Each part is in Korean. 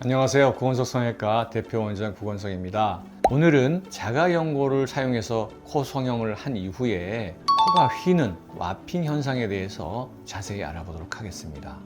안녕하세요. 구건석 성형외과 대표 원장 구건석입니다. 오늘은 자가 연고를 사용해서 코 성형을 한 이후에 코가 휘는 와핑 현상에 대해서 자세히 알아보도록 하겠습니다.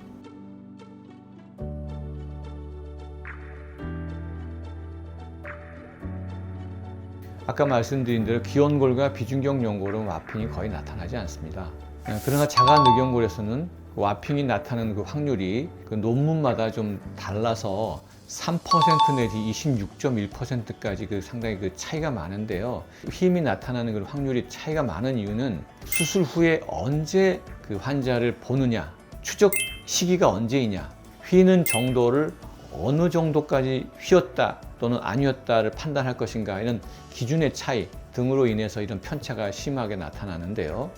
아까 말씀드린 대로 기원골과 비중격 연골은 와핑이 거의 나타나지 않습니다. 어, 그러나 자가 늑연골에서는 와핑이 나타나는 그 확률이 그 논문마다 좀 달라서 3% 내지 26.1%까지 그 상당히 그 차이가 많은데요. 힘이 나타나는 그 확률이 차이가 많은 이유는 수술 후에 언제 그 환자를 보느냐, 추적 시기가 언제이냐, 휘는 정도를 어느 정도까지 휘었다 또는 아니었다를 판단할 것인가 이런 기준의 차이 등으로 인해서 이런 편차가 심하게 나타나는데요.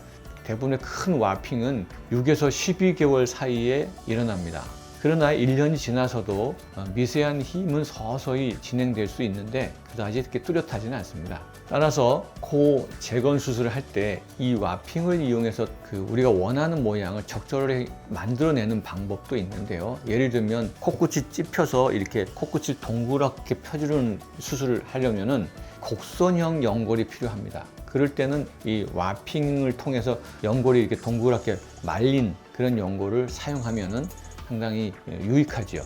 대부분의 큰 와핑은 6에서 12개월 사이에 일어납니다. 그러나 1년이 지나서도 어, 미세한 힘은 서서히 진행될 수 있는데 그다지 이렇게 뚜렷하지는 않습니다. 따라서 코 재건 수술을 할 때 이 와핑을 이용해서 그 우리가 원하는 모양을 적절하게 만들어내는 방법도 있는데요. 예를 들면 코끝이 찝혀서 이렇게 코끝을 동그랗게 펴주는 수술을 하려면은 곡선형 연골이 필요합니다. 그럴 때는 이 와핑을 통해서 연골이 이렇게 동그랗게 말린 그런 연골을 사용하면은 상당히 유익하지요.